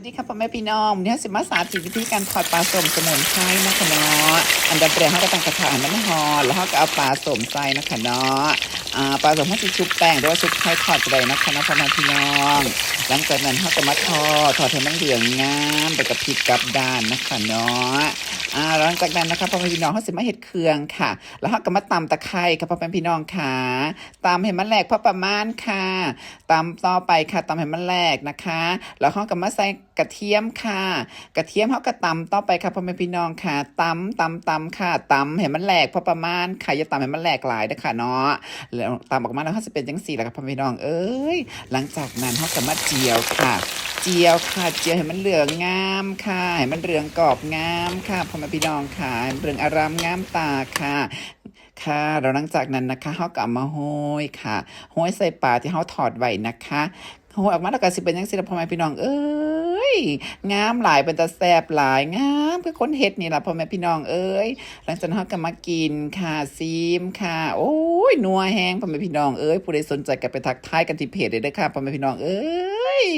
วัสดีครับพ่อแม่พี่น้องเนี่ยสิมาสาธิตวิธีการทอดปลาสมสมุนไพรนะคะเนาะอันดับแรกเขาก็ตั้งกระทะให้มันหอมแล้วเขาก็เอาปลาสมใส่นะคะเนาะอ่าปลาสมเขาจะชุบแป้งหรือว่าชุบไข่ทอดก็ได้นะคะนะพ่อแม่พี่น้องหลังจากนั้นเขาก็มาทอดทอดให้มันเหลืองงามไปกับพริกกับด้านนะคะเนาะอ่าหลังจากนั้นนะคะพ่อแม่พี่น้องเขาสิมาเห็ดเครืองค่ะ แล้วเขาก็มาตำตะไคร้ค่ะพ่อแม่พี่น้องค่ะตำให้มันแหลกพอประมาณค่ะตำต่อไปค่ะตำให้มันแหลกนะคะ แล้วเขาก็มาใส่กระเทียมค่ะ กระเทียมเขาก็ตำต่อไปค่ะพ่อแม่พี่น้องค่ะตำตำตำค่ะตำให้มันแหลกพอประมาณค่ะอย่าตำให้มันแหลกหลายนะคะเนาะแล้วตำออกมาแล้วเขาจะเป็นจังสี่แหละค่ะพ่อแม่พี่น้องเอ้ยหลังจากนั้นเขาก็มาเจียวค่ะ จียวค่ะเจียวให้มันเหลืองงามค่ะให้มันเหลืองกรอบงามค่ะพ่อแม่พี่น้องค่ะให้มันเหลืองอารามงามตาค่ะค่ะแล้วหลังจากนั้นนะคะเขาก็เอามาโห้อยค่ะโห้อยใส่ปลาที่เขาถอดไว้นะคะโห้อยออกมาแล้วก็สิเป็นยังสิละพ่อแม่พี่น้องเอ้ยงามหลายเป็นตาแสบหลายงามคือคนเฮ็ดนี่ละพ่อแม่พี่น้องเอ้ยหลังจากนั้นเขาก็มากินค่ะซีมค่ะ โอ้ยนัวแห้งพ่อแม่พี่น้องเอ้ยผู้ใดสนใจก็ไปทักทายกันที่เพจเลยเด้อค่ะพ่อแม่พี่น้องเอ้ย